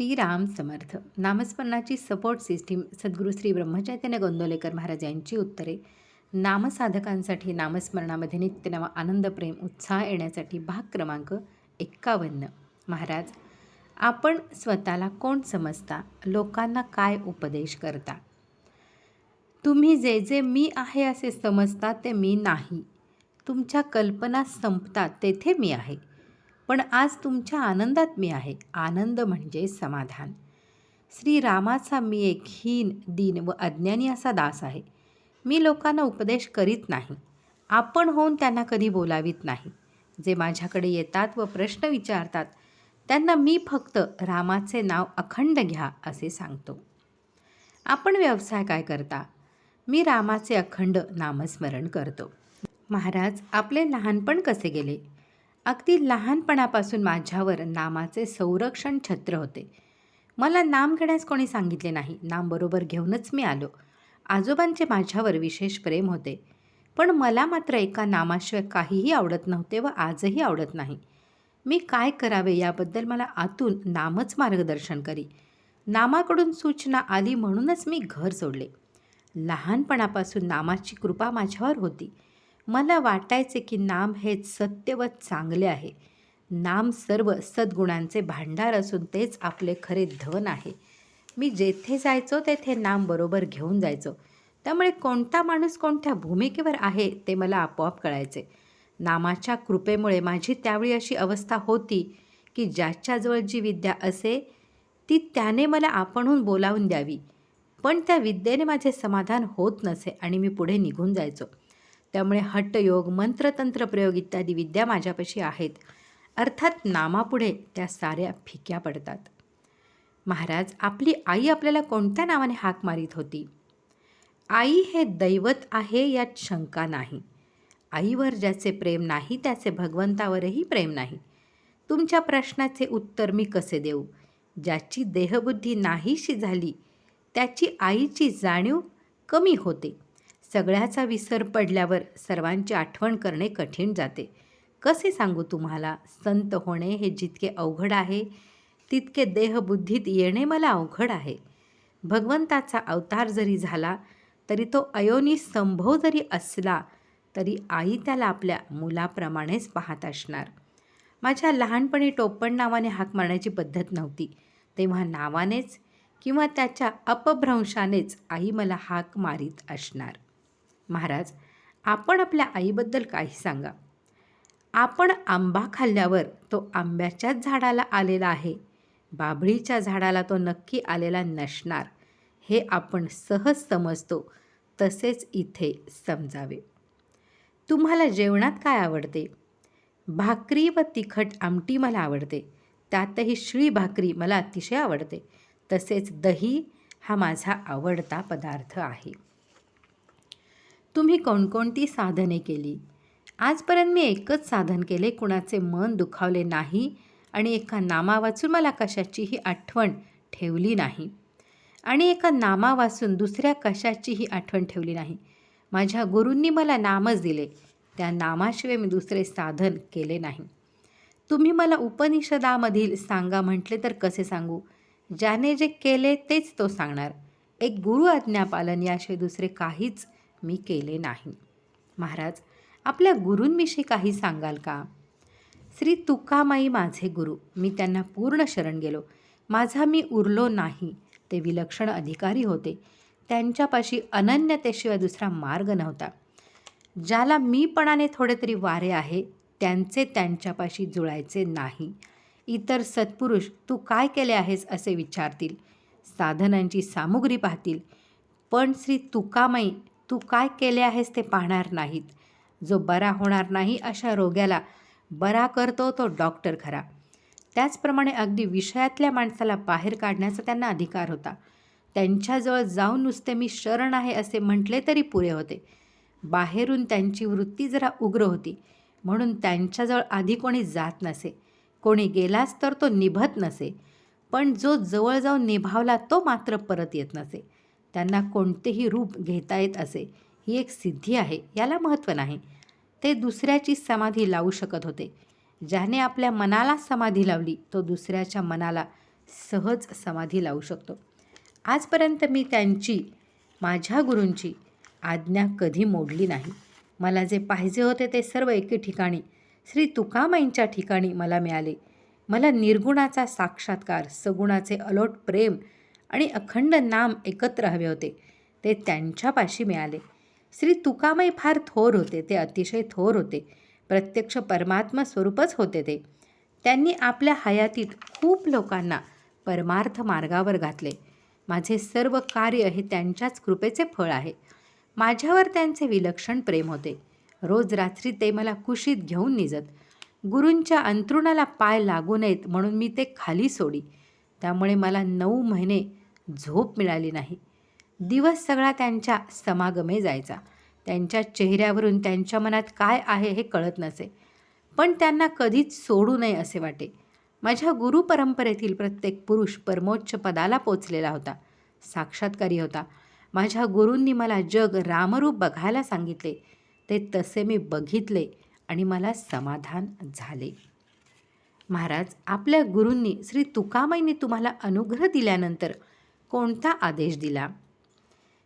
श्रीराम समर्थ. नामस्मरणाची support system Sadguru Shri Brahmachaitanya Gondavalekar Maharaj यांची उत्तरे. नामसाधकांसाठी नामस्मरणामध्ये नित्य नवा आनंद प्रेम उत्साह येण्यासाठी भाग क्रमांक एक्कावन्न. महाराज आपण स्वतःला कोण समजता? लोकांना काय उपदेश करता? तुम्ही जे जे मी आहे असे समजता ते मी नाही. तुमच्या कल्पना संपतात तेथे मी आहे. पण आज तुमच्या आनंदात मी आहे. आनंद म्हणजे समाधान. श्रीरामाचा मी एक हीन दीन व अज्ञानी असा दास आहे. मी लोकांना उपदेश करीत नाही. आपण होऊन त्यांना कधी बोलावीत नाही. जे माझ्याकडे येतात व प्रश्न विचारतात त्यांना मी फक्त रामाचे नाव अखंड घ्या असे सांगतो. आपण व्यवसाय काय करता? मी रामाचे अखंड नामस्मरण करतो. महाराज आपले लहानपण कसे गेले? अगदी लहानपणापासून माझ्यावर नामाचे संरक्षण छत्र होते. मला नाम घेण्यास कोणी सांगितले नाही. नाम बरोबर घेऊनच मी आलो. आजोबांचे माझ्यावर विशेष प्रेम होते. पण मला मात्र एका नामाशिवाय काहीही आवडत नव्हते व आजही आवडत नाही. मी काय करावे याबद्दल मला आतून नामच मार्गदर्शन करी. नामाकडून सूचना आली म्हणूनच मी घर सोडले. लहानपणापासून नामाची कृपा माझ्यावर होती. मला वाटायचे की नाम हेच सत्य व चांगले आहे. नाम सर्व सद्गुणांचे भांडार असून तेच आपले खरे धन आहे. मी जेथे जायचो तेथे नाम बरोबर घेऊन जायचो. त्यामुळे कोणता माणूस कोणत्या भूमिकेवर आहे ते मला आपोआप कळायचे. नामाच्या कृपेमुळे माझी त्यावेळी अशी अवस्था होती की ज्याच्याजवळ जी विद्या असे ती त्याने मला आपणहून बोलावून द्यावी. पण त्या विद्येने माझे समाधान होत नसे आणि मी पुढे निघून जायचो. त्यामुळे हट्टयोग मंत्रतंत्र प्रयोग इत्यादी विद्या माझ्यापाशी आहेत. अर्थात नामापुढे त्या साऱ्या फिक्या पडतात. महाराज आपली आई आपल्याला कोणत्या नावाने हाक मारीत होती? आई हे दैवत आहे यात शंका नाही. आईवर ज्याचे प्रेम नाही त्याचे भगवंतावरही प्रेम नाही. तुमच्या प्रश्नाचे उत्तर मी कसे देऊ? ज्याची देहबुद्धी नाहीशी झाली त्याची आईची जाणीव कमी होते. सगळ्याचा विसर पडल्यावर सर्वांची आठवण करणे कठीण जाते. कसे सांगू तुम्हाला? संत होणे हे जितके अवघड आहे तितके देहबुद्धीत येणे मला अवघड आहे. भगवंताचा अवतार जरी झाला तरी तो अयोनी संभव जरी असला तरी आई त्याला आपल्या मुलाप्रमाणेच पाहत असणार. माझ्या लहानपणी टोपण नावाने हाक मारण्याची पद्धत नव्हती. तेव्हा नावानेच किंवा त्याच्या अपभ्रंशानेच आई मला हाक मारीत असणार. महाराज आपण आपल्या आईबद्दल काही सांगा. आपण आंबा खाल्ल्यावर तो आंब्याच्याच झाडाला आलेला आहे. बाभळीच्या झाडाला तो नक्की आलेला नसणार हे आपण सहज समजतो. तसेच इथे समजावे. तुम्हाला जेवणात काय आवडते? भाकरी व तिखट आमटी मला आवडते. त्यातही शिळी भाकरी मला अतिशय आवडते. तसेच दही हा माझा आवडता पदार्थ आहे. तुम्ही कोणकोणती साधने केली? आजपर्यंत मी एकच साधन केले कुणाचे मन दुखावले नाही आणि एका नामा वाचून मला कशाचीही आठवण ठेवली नाही. आणि एका नामा वाचून दुसऱ्या कशाचीही आठवण ठेवली नाही. माझ्या गुरूंनी मला नामच दिले. त्या नामाशिवाय मी दुसरे साधन केले नाही. तुम्ही मला उपनिषदामधील सांगा म्हटले तर कसे सांगू? ज्याने जे केले तेच तो सांगणार. एक गुरु आज्ञापालन याशिवाय दुसरे काहीच मी केले नाही. महाराज आपल्या गुरूंविषयी काही सांगाल का? श्री तुकामाई माझे गुरु मी त्यांना पूर्ण शरण गेलो. माझा मी उरलो नाही. ते विलक्षण अधिकारी होते. त्यांच्यापाशी अनन्यतेशिवाय दुसरा मार्ग नव्हता. ज्याला मीपणाने थोडे तरी वारे आहे त्यांचे त्यांच्यापाशी जुळायचे नाही. इतर सत्पुरुष तू काय केले आहेस असे विचारतील. साधनांची सामुग्री पाहतील. पण श्री तुकामाई तू काय केले आहेस ते पाहणार नाहीत. जो बरा होणार नाही अशा रोग्याला बरा करतो तो डॉक्टर खरा. त्याचप्रमाणे अगदी विषयातल्या माणसाला बाहेर काढण्याचा त्यांना अधिकार होता. त्यांच्याजवळ जाऊन नुसते मी शरण आहे असे म्हटले तरी पुरे होते. बाहेरून त्यांची वृत्ती जरा उग्र होती. म्हणून त्यांच्याजवळ आधी कोणी जात नसे. कोणी गेलाच तर तो निभत नसे. पण जो जवळ जाऊन निभावला तो मात्र परत येत नसे. त्यांना कोणतेही रूप घेता येत असे. ही एक सिद्धी आहे याला महत्त्व नाही. ते दुसऱ्याची समाधी लावू शकत होते. ज्याने आपल्या मनाला समाधी लावली तो दुसऱ्याच्या मनाला सहज समाधी लावू शकतो. आजपर्यंत मी त्यांची माझ्या गुरूंची आज्ञा कधी मोडली नाही. मला जे पाहिजे होते ते सर्व एके ठिकाणी श्री तुकामाईंच्या ठिकाणी मला मिळाले. मला निर्गुणाचा साक्षात्कार सगुणाचे अलोट प्रेम आणि अखंड नाम एकत्र हवे होते. ते त्यांच्यापाशी मिळाले. श्री तुकामाई फार थोर होते. ते अतिशय थोर होते. प्रत्यक्ष परमात्मा स्वरूपच होते ते. त्यांनी आपल्या हयातीत खूप लोकांना परमार्थ मार्गावर घातले. माझे सर्व कार्य हे त्यांच्याच कृपेचे फळ आहे. माझ्यावर त्यांचे विलक्षण प्रेम होते. रोज रात्री ते मला कुशीत घेऊन निजत. गुरूंच्या अंतरुणाला पाय लागू नयेत म्हणून मी ते खाली सोडी. त्यामुळे मला नऊ महिने झोप मिळाली नाही. दिवस सगळा त्यांच्या समागमे जायचा. त्यांच्या चेहऱ्यावरून त्यांच्या मनात काय आहे हे कळत नसे. पण त्यांना कधीच सोडू नये असे वाटे. माझ्या गुरु परंपरेतील प्रत्येक पुरुष परमोच्च पदाला पोचलेला होता. साक्षात्कारी होता. माझ्या गुरूंनी मला जग रामरूप बघायला सांगितले. ते तसे मी बघितले आणि मला समाधान झाले. महाराज आपल्या गुरूंनी श्री तुकामाईंनी तुम्हाला अनुग्रह दिल्यानंतर कोणता आदेश दिला?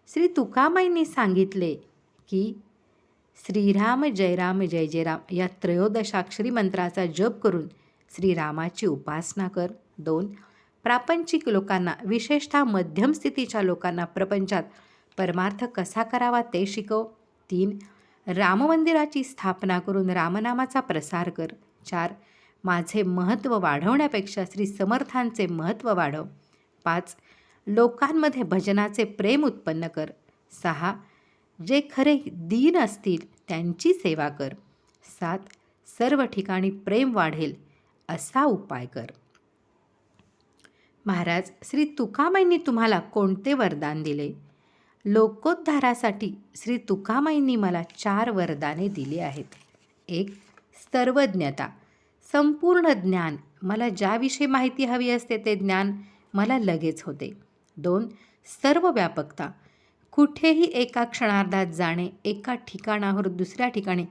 श्री तुकामाईंनी सांगितले की श्रीराम जयराम जय जयराम या त्रयोदशाक्षरी मंत्राचा जप करून श्रीरामाची उपासना कर. दोन प्रापंचिक लोकांना विशेषतः मध्यम स्थितीच्या लोकांना प्रपंचात परमार्थ कसा करावा ते शिकव. तीन राम मंदिराची स्थापना करून रामनामाचा प्रसार कर. चार माझे महत्त्व वाढवण्यापेक्षा श्री समर्थांचे महत्त्व वाढव. पाच लोकांमध्ये भजनाचे प्रेम उत्पन्न कर. सहा जे खरे दीन असतील त्यांची सेवा कर. सात सर्व ठिकाणी प्रेम वाढेल असा उपाय कर. महाराज श्री तुकामाईंनी तुम्हाला कोणते वरदान दिले? लोकोद्धारासाठी श्री तुकामाईंनी मला चार वरदाने दिली आहेत. एक सर्वज्ञता. संपूर्ण ज्ञान. मला ज्याविषयी माहिती हवी असते ते ज्ञान मला लगेच होते. दोन सर्व व्यापकता. कुठेही एका क्षणार्धात जाणे एका ठिकाणावर दुसऱ्या ठिकाणी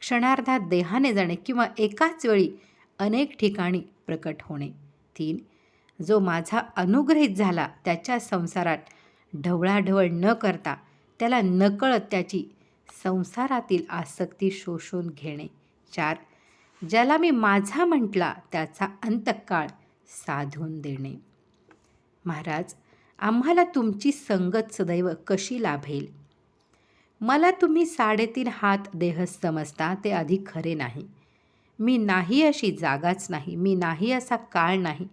क्षणार्धात देहाने जाणे किंवा एकाच वेळी अनेक ठिकाणी प्रकट होणे. तीन जो माझा अनुग्रहित झाला त्याच्या संसारात ढवळाढवळ न करता त्याला नकळत त्याची संसारातील आसक्ती शोषून घेणे. चार ज्याला मी माझा म्हटला त्याचा अंतकाळ साधून देणे. महाराज आम्हाला तुमची संगत सदैव कशी लाभेल? मला तुम्ही साडेतीन हात देह समजता ते अधिक खरे नाही. मी नाही अशी जागाच नाही मी नाही असा काळ नाही.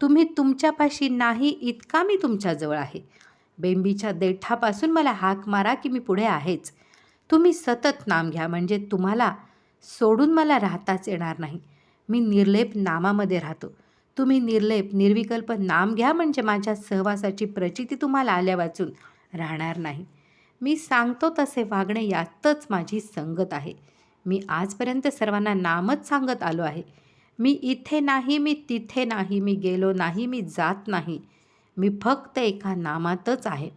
तुम्ही तुमच्यापाशी नाही इतका मी तुमच्याजवळ आहे. बेंबीच्या देठापासून मला हाक मारा की मी पुढे आहेच. तुम्ही सतत नाम घ्या म्हणजे तुम्हाला सोडून मला राहताच येणार नाही. मी निर्लेप नामामध्ये राहतो. तुम्ही निर्लेप निर्विकल्प नाम घ्या म्हणजे माझ्या सहवासाची प्रचिती तुम्हाला आल्या वाचून राहणार नाही. मी सांगतो तसे वागणे यातच माझी संगत आहे. मी आजपर्यंत सर्वांना नामच सांगत आलो आहे. मी इथे नाही मी तिथे नाही मी गेलो नाही मी जात नाही. मी फक्त एका नामातच आहे.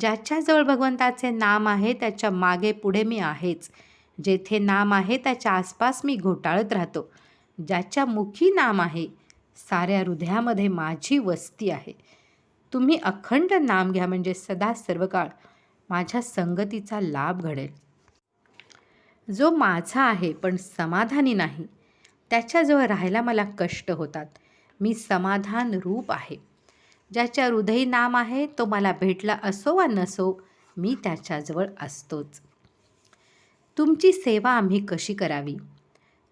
ज्याच्याजवळ भगवंताचे नाम आहे त्याच्यामागे पुढे मी आहेच. जेथे नाम आहे त्याच्या आसपास मी घोटाळत राहतो. ज्याच्या मुखी नाम आहे साऱ्या हृदयामध्ये माझी वस्ती आहे. तुम्ही अखंड नाम घ्या म्हणजे सदा सर्वकाळ माझ्या संगतीचा लाभ घडेल. जो माझा आहे पण समाधानी नाही त्याच्याजवळ राहायला मला कष्ट होतात. मी समाधान रूप आहे. ज्याच्या हृदयी नाम आहे तो मला भेटला असो वा नसो मी त्याच्याजवळ असतोच. तुमची सेवा आम्ही कशी करावी?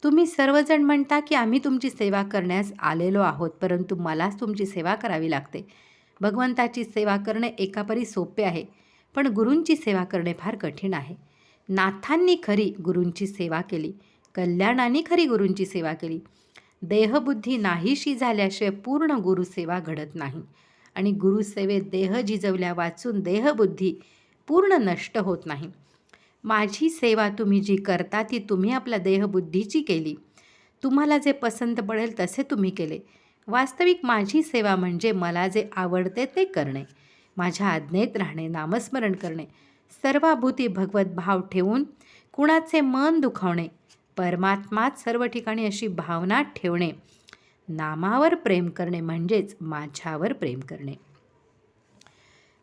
तुम्ही सर्वजण म्हणता की आम्ही तुमची सेवा करण्यास आलेलो आहोत परंतु मलाच तुमची सेवा करावी लागते. भगवंताची सेवा करणे एकापरी सोपे आहे पण गुरूंची सेवा करणे फार कठीण आहे. नाथांनी खरी गुरूंची सेवा केली कल्याणाने खरी गुरूंची सेवा केली. देहबुद्धी नाहीशी झाल्याशिवाय पूर्ण गुरुसेवा घडत नाही. आणि गुरुसेवेत देह झिजवल्या वाचून देहबुद्धी पूर्ण नष्ट होत नाही. माझी सेवा तुम्ही जी करता ती तुम्ही आपल्या देहबुद्धीची केली. तुम्हाला जे पसंत पडेल तसे तुम्ही केले. वास्तविक माझी सेवा म्हणजे मला जे आवडते ते करणे. माझ्या आज्ञेत राहणे नामस्मरण करणे. सर्वाभूती भगवत भाव ठेवून कुणाचे मन दुखावणे. परमात्मात सर्व ठिकाणी अशी भावना ठेवणे. नामावर प्रेम करणे म्हणजेच माझ्यावर प्रेम करणे.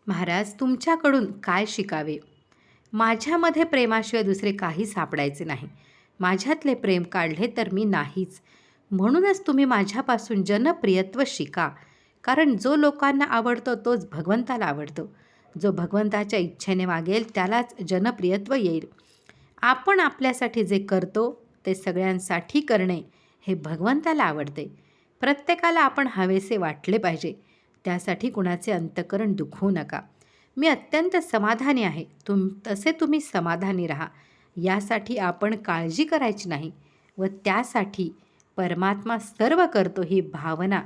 महाराज तुमच्याकडून काय शिकावे? माझ्यामध्ये प्रेमाशिवाय दुसरे काही सापडायचे नाही. माझ्यातले प्रेम काढले तर मी नाहीच. म्हणूनच तुम्ही माझ्यापासून जनप्रियत्व शिका. कारण जो लोकांना आवडतो तोच भगवंताला आवडतो. जो भगवंताच्या इच्छेने वागेल त्यालाच जनप्रियत्व येईल. आपण आपल्यासाठी जे करतो ते सगळ्यांसाठी करणे हे भगवंताला आवडते. प्रत्येकाला आपण हवेसे वाटले पाहिजे. त्यासाठी कुणाचे अंतकरण दुखवू नका. मी अत्यंत समाधानी आहे. तुम तसे तुम्ही समाधानी राहा. यासाठी आपण काळजी करायची नाही व त्यासाठी परमात्मा सर्व करतो ही भावना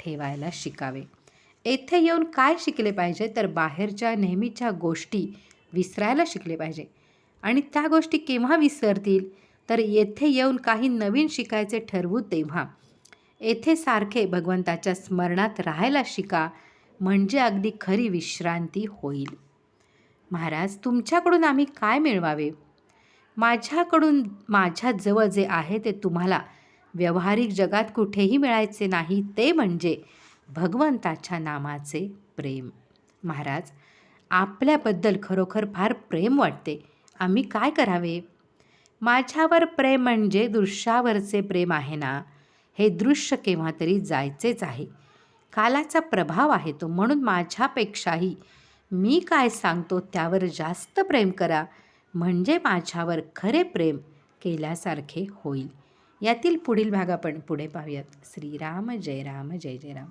ठेवायला शिकावे. येथे येऊन काय शिकले पाहिजे तर बाहेरच्या नेहमीच्या गोष्टी विसरायला शिकले पाहिजे. आणि त्या गोष्टी केव्हा विसरतील? तर येथे येऊन काही नवीन शिकायचे ठरवू तेव्हा. येथे सारखे भगवंताच्या स्मरणात राहायला शिका. म्हणजे अगदी खरी विश्रांती होईल. महाराज तुमच्याकडून आम्ही काय मिळवावे? माझ्याकडून माझ्याजवळ जे आहे ते तुम्हाला व्यवहारिक जगात कुठेही मिळायचे नाही ते म्हणजे भगवंताच्या नामाचे प्रेम. महाराज आपल्याबद्दल खरोखर फार प्रेम वाटते. आम्ही काय करावे? माझ्यावर प्रेम म्हणजे दृश्यावरचे प्रेम आहे ना? हे दृश्य केव्हा तरी जायचेच आहे. कालाचा प्रभाव आहे तो म्हणून माझ्यापेक्षाही मी काय सांगतो त्यावर जास्त प्रेम करा. म्हणजे माझ्यावर खरे प्रेम केल्यासारखे होईल. यातील पुढील भाग आपण पुढे पाहूयात. श्रीराम जय राम जय जय राम